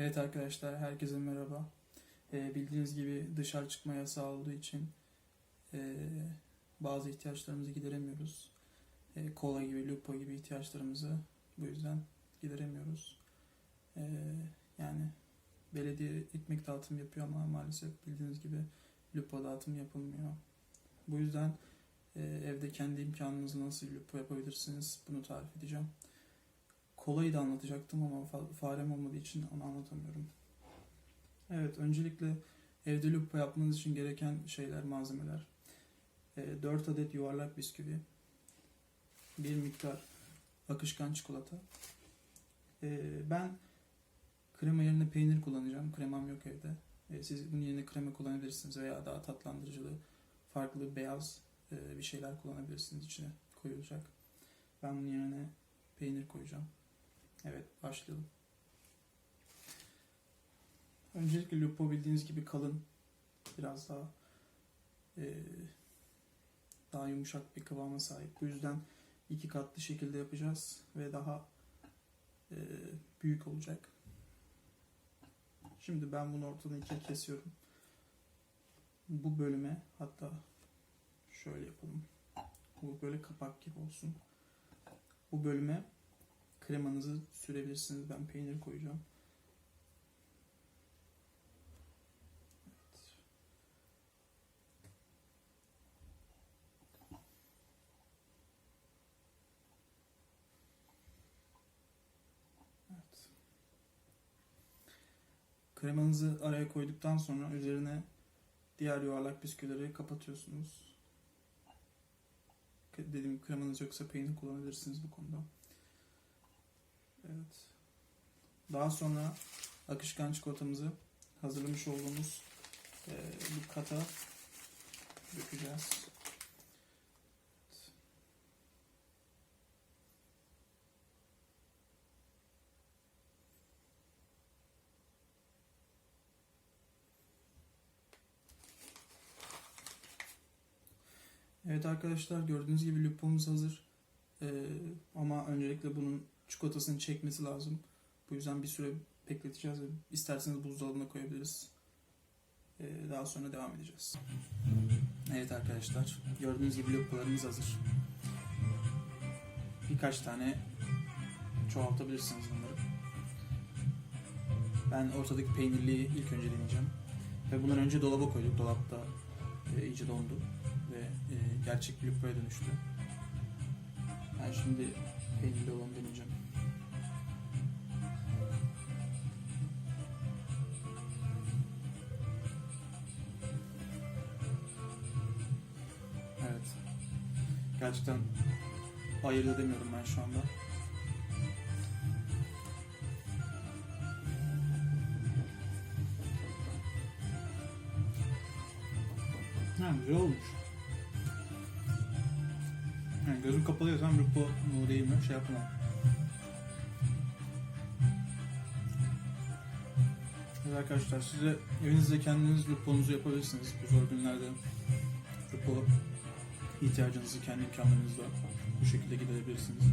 Evet arkadaşlar, herkese merhaba. Ee, bildiğiniz gibi dışarı çıkma yasağı olduğu için e, bazı ihtiyaçlarımızı gideremiyoruz. E, kola gibi, lupo gibi ihtiyaçlarımızı bu yüzden gideremiyoruz. E, yani belediye ekmek dağıtım yapıyor ama maalesef bildiğiniz gibi lupo dağıtım yapılmıyor. Bu yüzden e, evde kendi imkanınızla nasıl lupo yapabilirsiniz bunu tarif edeceğim. Kolayı da anlatacaktım ama fa- farem olmadığı için onu anlatamıyorum. Evet, öncelikle evde lupo yapmanız için gereken şeyler, malzemeler. E, 4 adet yuvarlak bisküvi, bir miktar akışkan çikolata. E, ben krema yerine peynir kullanacağım. Kremam yok evde. E, siz bunun yerine krema kullanabilirsiniz veya daha tatlandırıcılı, farklı beyaz e, bir şeyler kullanabilirsiniz içine koyulacak. Ben bunun yerine peynir koyacağım. Evet, başlayalım. Öncelikle lupo bildiğiniz gibi kalın, biraz daha eee, daha yumuşak bir kıvama sahip. Bu yüzden iki katlı şekilde yapacağız ve daha eee, büyük olacak. Şimdi ben bunu ortadan ikiye kesiyorum. Bu bölüme hatta şöyle yapalım. Bu böyle kapak gibi olsun. Bu bölüme kremanızı sürebilirsiniz. Ben peynir koyacağım. Evet. Kremanızı araya koyduktan sonra üzerine diğer yuvarlak bisküvileri kapatıyorsunuz. Dediğim kremanız yoksa peynir kullanabilirsiniz bu konuda. Evet. Daha sonra akışkan çikolatamızı hazırlamış olduğumuz e, bu kata dökeceğiz. Evet. Arkadaşlar gördüğünüz gibi lupomuz hazır. Ee, ama öncelikle bunun çikolatasını çekmesi lazım. Bu yüzden bir süre bekleteceğiz isterseniz buzdolabına koyabiliriz. Ee, daha sonra devam edeceğiz. Evet arkadaşlar gördüğünüz gibi lupalarımız hazır. Birkaç tane çoğaltabilirsiniz bunları. Ben ortadaki peynirliği ilk önce deneyeceğim. Ve bundan önce dolaba koyduk. Dolapta e, iyice dondu ve e, gerçek bir lupaya dönüştü. Ben şimdi peynirli olanı deneyeceğim. Gerçekten ayırt edemiyorum ben şu anda. Ha, güzel olmuş. Yani gözüm kapalı tam lupo mu değil mi şey yapamam. Evet arkadaşlar size evinizde kendiniz luponuzu yapabilirsiniz bu zor günlerde. Lupo ihtiyacınızı kendi imkanlarınızla bu şekilde giderebilirsiniz.